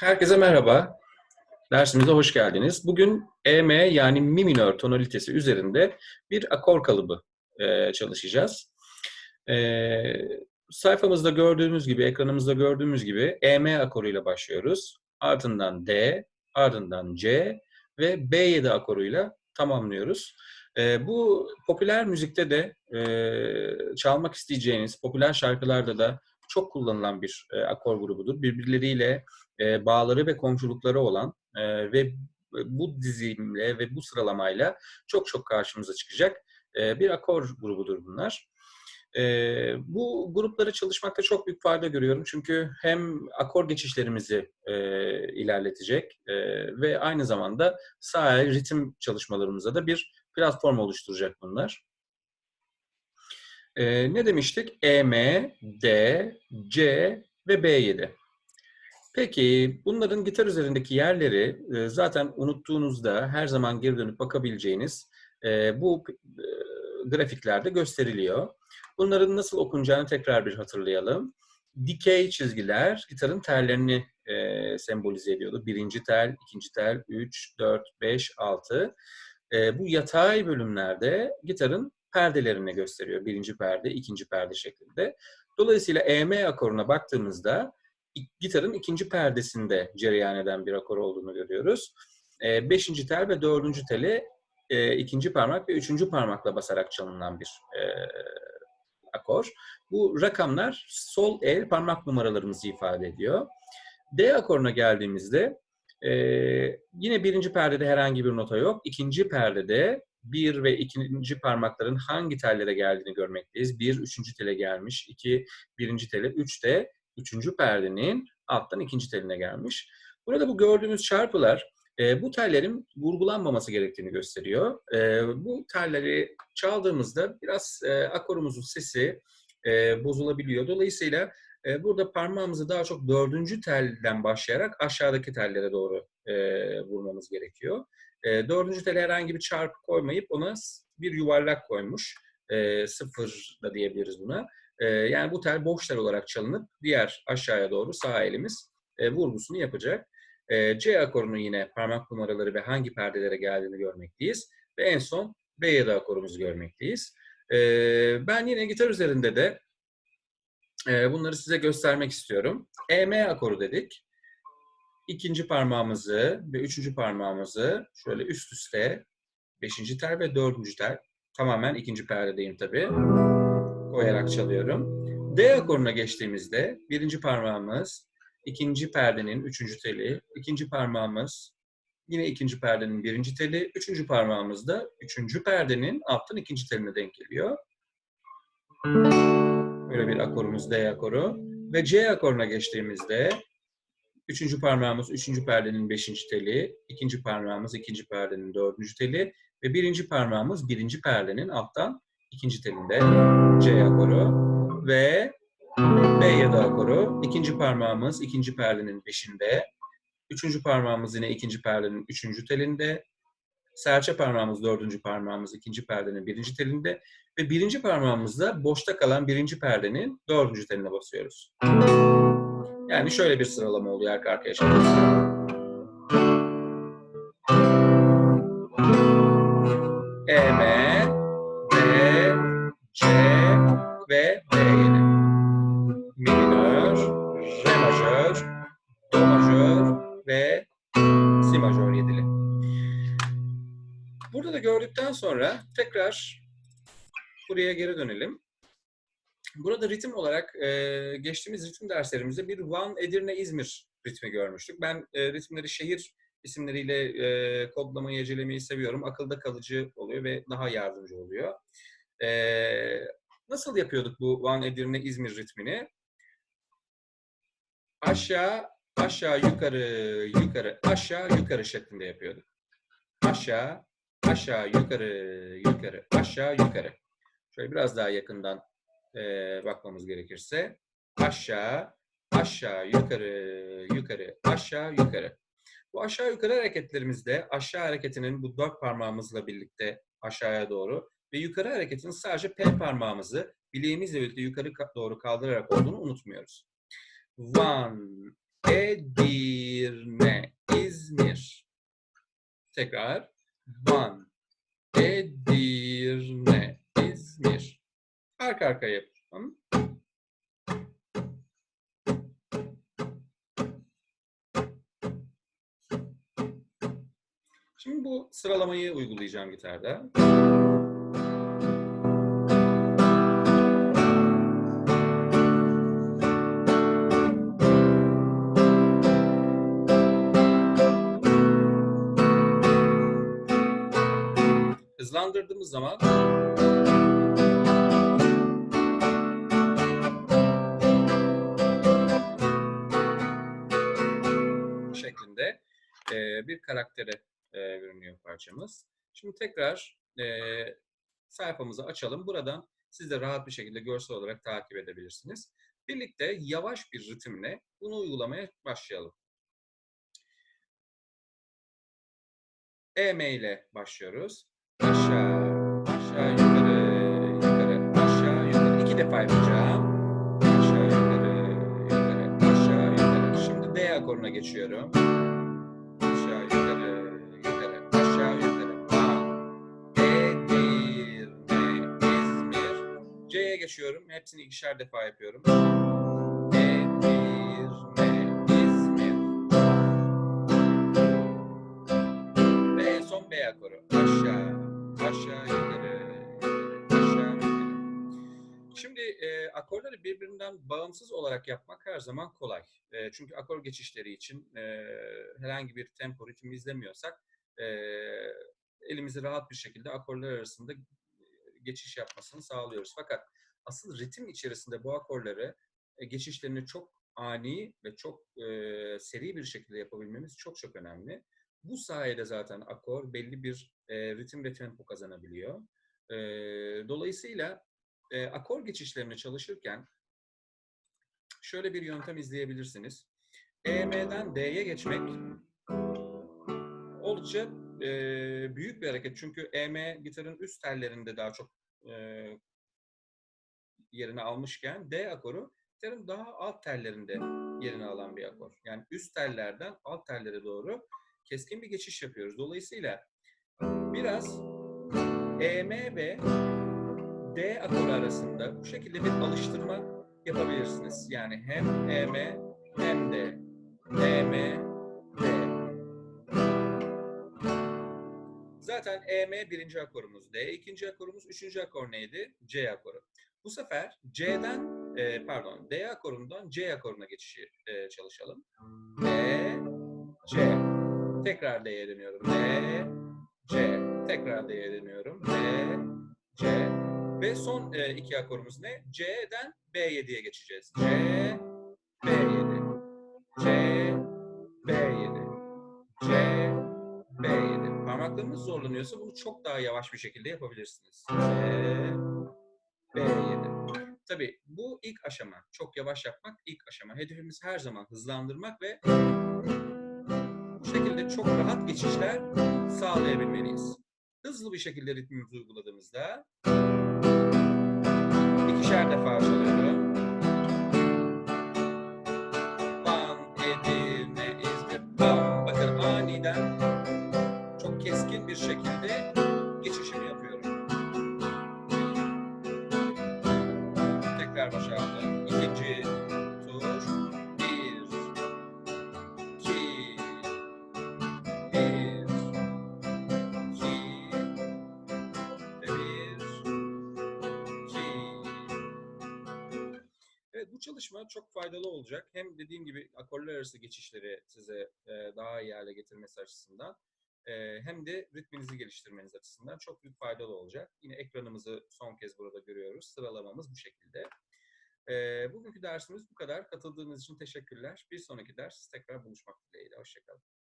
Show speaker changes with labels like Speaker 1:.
Speaker 1: Herkese merhaba. Dersimize hoş geldiniz. Bugün EM yani mi minör tonalitesi üzerinde bir akor kalıbı e, çalışacağız. E, sayfamızda gördüğümüz gibi, ekranımızda gördüğümüz gibi EM akoruyla başlıyoruz. Ardından D, ardından C ve B7 akoruyla tamamlıyoruz. E, bu popüler müzikte de e, çalmak isteyeceğiniz, popüler şarkılarda da çok kullanılan bir e, akor grubudur. Birbirleriyle e, bağları ve komşulukları olan e, ve bu dizimle ve bu sıralamayla çok çok karşımıza çıkacak e, bir akor grubudur bunlar. E, bu grupları çalışmakta çok büyük fayda görüyorum çünkü hem akor geçişlerimizi e, ilerletecek e, ve aynı zamanda sağ ritim çalışmalarımıza da bir platform oluşturacak bunlar. E, ne demiştik? E, M, D, C ve B7. Peki bunların gitar üzerindeki yerleri e, zaten unuttuğunuzda her zaman geri dönüp bakabileceğiniz e, bu e, grafiklerde gösteriliyor. Bunların nasıl okunacağını tekrar bir hatırlayalım. Dikey çizgiler gitarın tellerini e, sembolize ediyordu. Birinci tel, ikinci tel, üç, dört, beş, altı. E, bu yatay bölümlerde gitarın perdelerini gösteriyor. Birinci perde, ikinci perde şeklinde. Dolayısıyla EM akoruna baktığımızda gitarın ikinci perdesinde cereyan eden bir akor olduğunu görüyoruz. E, beşinci tel ve dördüncü teli e, ikinci parmak ve üçüncü parmakla basarak çalınan bir e, akor. Bu rakamlar sol el parmak numaralarımızı ifade ediyor. D akoruna geldiğimizde e, yine birinci perdede herhangi bir nota yok. İkinci perdede bir ve ikinci parmakların hangi tellere geldiğini görmekteyiz. Bir, üçüncü tele gelmiş. iki birinci tele. Üç de üçüncü perdenin alttan ikinci teline gelmiş. Burada bu gördüğümüz çarpılar e, bu tellerin vurgulanmaması gerektiğini gösteriyor. E, bu telleri çaldığımızda biraz e, akorumuzun sesi e, bozulabiliyor. Dolayısıyla e, burada parmağımızı daha çok dördüncü telden başlayarak aşağıdaki tellere doğru e, vurmamız gerekiyor. E, dördüncü tele herhangi bir çarpı koymayıp ona bir yuvarlak koymuş. E, sıfır da diyebiliriz buna. E, yani bu tel boş olarak çalınıp diğer aşağıya doğru sağ elimiz e, vurgusunu yapacak. E, C akorunun yine parmak numaraları ve hangi perdelere geldiğini görmekteyiz. Ve en son B7 akorumuzu görmekteyiz. E, ben yine gitar üzerinde de e, bunları size göstermek istiyorum. EM akoru dedik. İkinci parmağımızı ve üçüncü parmağımızı şöyle üst üste beşinci tel ve dördüncü tel tamamen ikinci perdedeyim tabii koyarak çalıyorum. D akoruna geçtiğimizde birinci parmağımız ikinci perdenin üçüncü teli, ikinci parmağımız yine ikinci perdenin birinci teli, üçüncü parmağımız da üçüncü perdenin alttan ikinci teline denk geliyor. Böyle bir akorumuz D akoru. Ve C akoruna geçtiğimizde üçüncü parmağımız üçüncü perdenin beşinci teli, ikinci parmağımız ikinci perdenin dördüncü teli ve birinci parmağımız birinci perdenin alttan ikinci telinde C akoru ve B7 akoru. İkinci parmağımız ikinci perdenin beşinde. Üçüncü parmağımız yine ikinci perdenin üçüncü telinde. Serçe parmağımız dördüncü parmağımız ikinci perdenin birinci telinde. Ve birinci parmağımızda boşta kalan birinci perdenin dördüncü teline basıyoruz. Yani şöyle bir sıralama oluyor arka arkaya. E, B, C ve B7. Mi minör, Re majör, Do majör ve Si majör yedili. Burada da gördükten sonra tekrar buraya geri dönelim. Burada ritim olarak e, geçtiğimiz ritim derslerimizde bir Van, Edirne, İzmir ritmi görmüştük. Ben e, ritimleri şehir isimleriyle e, kodlamayı, ecelemeyi seviyorum. Akılda kalıcı oluyor ve daha yardımcı oluyor. E, nasıl yapıyorduk bu Van, Edirne, İzmir ritmini? Aşağı, aşağı, yukarı, yukarı, aşağı, yukarı şeklinde yapıyorduk. Aşağı, aşağı, yukarı, yukarı, aşağı, yukarı. Şöyle biraz daha yakından e, bakmamız gerekirse. Aşağı, aşağı, yukarı, yukarı, aşağı, yukarı. Bu aşağı yukarı hareketlerimizde aşağı hareketinin bu dört parmağımızla birlikte aşağıya doğru ve yukarı hareketinin sadece P parmağımızı bileğimizle birlikte yukarı doğru kaldırarak olduğunu unutmuyoruz. Van, Edirne, Tekrar. Van, Edirne, İzmir. Arka arkaya yapalım. Şimdi bu sıralamayı uygulayacağım gitarda. Hızlandırdığımız zaman şeklinde e, bir karaktere e, görünüyor parçamız. Şimdi tekrar e, sayfamızı açalım. Buradan siz de rahat bir şekilde görsel olarak takip edebilirsiniz. Birlikte yavaş bir ritimle bunu uygulamaya başlayalım. EM ile başlıyoruz. Aşağı, yukarı, yukarı, aşağı, yukarı. İki defa yapacağım. Aşağı, yukarı, yukarı, aşağı, yukarı. Şimdi D akoruna geçiyorum. Aşağı, yukarı, yukarı, aşağı, yukarı. Van, Edirne, İzmir. C'ye geçiyorum. Hepsini ikişer defa yapıyorum. Edirne, İzmir. Ve en son B akoru. Akorları birbirinden bağımsız olarak yapmak her zaman kolay. E, çünkü akor geçişleri için e, herhangi bir tempo ritmi izlemiyorsak e, elimizi rahat bir şekilde akorlar arasında geçiş yapmasını sağlıyoruz. Fakat asıl ritim içerisinde bu akorları e, geçişlerini çok ani ve çok e, seri bir şekilde yapabilmemiz çok çok önemli. Bu sayede zaten akor belli bir e, ritim ve tempo kazanabiliyor. E, dolayısıyla e, akor geçişlerini çalışırken şöyle bir yöntem izleyebilirsiniz. EM'den D'ye geçmek oldukça e, büyük bir hareket. Çünkü EM gitarın üst tellerinde daha çok e, yerini almışken D akoru gitarın daha alt tellerinde yerini alan bir akor. Yani üst tellerden alt tellere doğru keskin bir geçiş yapıyoruz. Dolayısıyla biraz EM ve D akoru arasında bu şekilde bir alıştırma yapabilirsiniz. Yani hem EM hem de EM, D. Zaten EM birinci akorumuz, D ikinci akorumuz, üçüncü akor neydi? C akoru. Bu sefer C'den, e, pardon D akorundan C akoruna geçişi e, çalışalım. D, C. Tekrar D'ye dönüyorum. D, C. Tekrar D'ye dönüyorum. D, C. Ve son e, iki akorumuz ne? C'den B7'ye geçeceğiz. C, B7. C, B7. C, B7. Parmaklarınız zorlanıyorsa bunu çok daha yavaş bir şekilde yapabilirsiniz. C, B7. Tabii bu ilk aşama. Çok yavaş yapmak ilk aşama. Hedefimiz her zaman hızlandırmak ve bu şekilde çok rahat geçişler sağlayabilmeliyiz. Hızlı bir şekilde ritmimizi uyguladığımızda Evet bu çalışma çok faydalı olacak. Hem dediğim gibi akorlar arası geçişleri size e, daha iyi hale getirmesi açısından e, hem de ritminizi geliştirmeniz açısından çok büyük faydalı olacak. Yine ekranımızı son kez burada görüyoruz. Sıralamamız bu şekilde. E, bugünkü dersimiz bu kadar. Katıldığınız için teşekkürler. Bir sonraki ders tekrar buluşmak dileğiyle. Hoşçakalın.